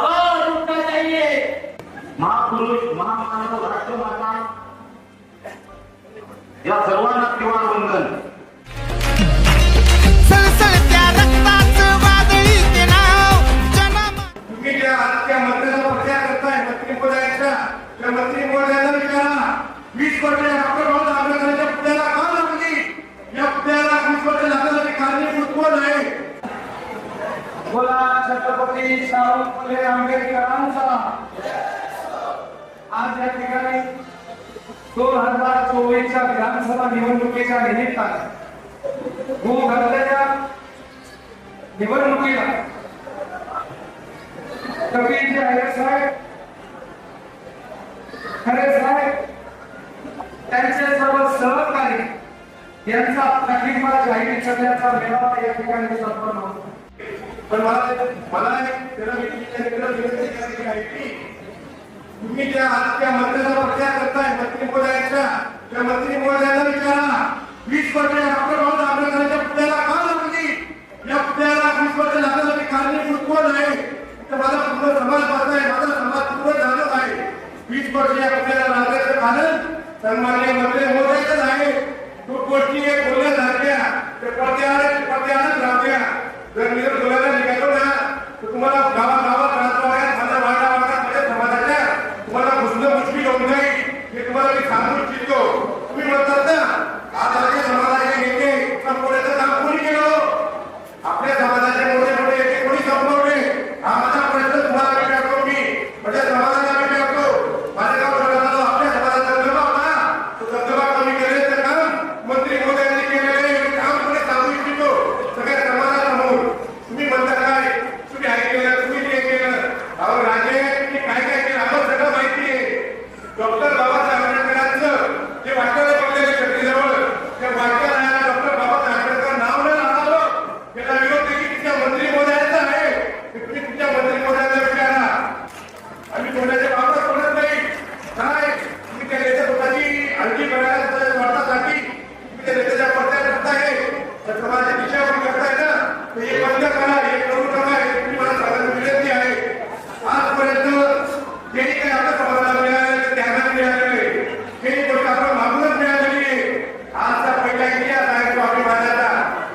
आभार उठना चाहिए। महापुरुष महामानव राष्ट्रमाता या सर्वांना छत्रपती शाहू फुले आंबेडकरांचा आज या ठिकाणी दोन हजार चोवीसच्या विधानसभा निवडणुकीच्या निमित्ताने होऊ घातलेल्या निवडणुकीला कपिल आहे साहेब खरे साहेब त्यांचे सर्व सहकारी यांचा पाठिंबा जाहीर करण्याचा मेळावा या ठिकाणी संपन्न होतो. पण मला मला एक विनंती आहे की तुम्ही त्या आजच्या मंत्र्याचा प्रचार करताय मंत्री महोदयाच्या त्या मंत्री महोदयाला विचारा. वीस वर्ष डॉक्टर बाबा आंबेडकरांच्या पुण्याला का लागली? या पुण्याला वीस वर्ष लागण्यासाठी कारणीभूत कोण आहे? तर माझा पूर्ण समाज पाहत आहे माझा समाज पूर्ण जाणत आहे. वीस वर्ष या पुण्याला लागण्याचं कारण सन्मान्य मंत्री महोदयाच आहे. तो गोष्टी एक बोलण्यासारख्या ते पडद्यावर पडद्यावरच राहत्या जर मी जर बोलायला निघालो ना तर तुम्हाला गावात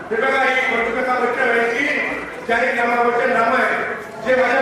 विभागाची बंदुका बच्चा राहायची ज्याने कामाबद्दल नाम आहे जे माझ्या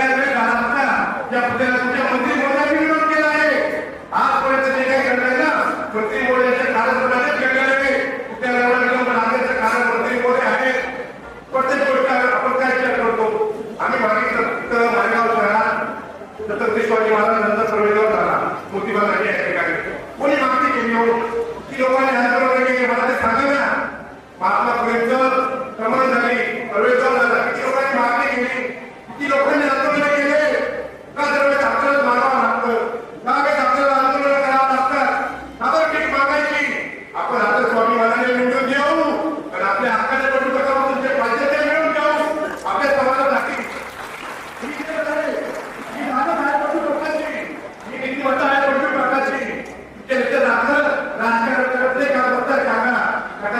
யாரும்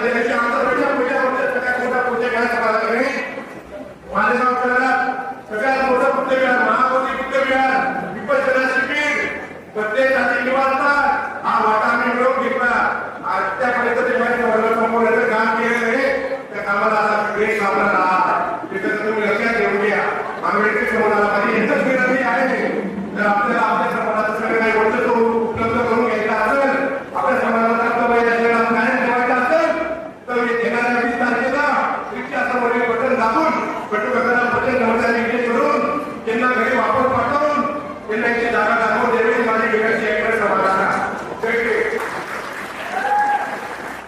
गेल्याच्या आंतरपेक्षा पुढच्या वर्षात सगळ्यात मोठा पुढच्या मोठा पुढच्या विहार महागोदी पुढच्या विहार प्रत्येक जाती निवासता हा वाटा आम्ही मिळवून घेतला आजच्यापर्यंत ते माझ्या वर्ग संपवण्याचं काम त्या कामाला आता वेळ सापडला आहे तुम्ही लक्षात घेऊन घ्या आंबेडकर समाजाला माझी आहे तर आपल्याला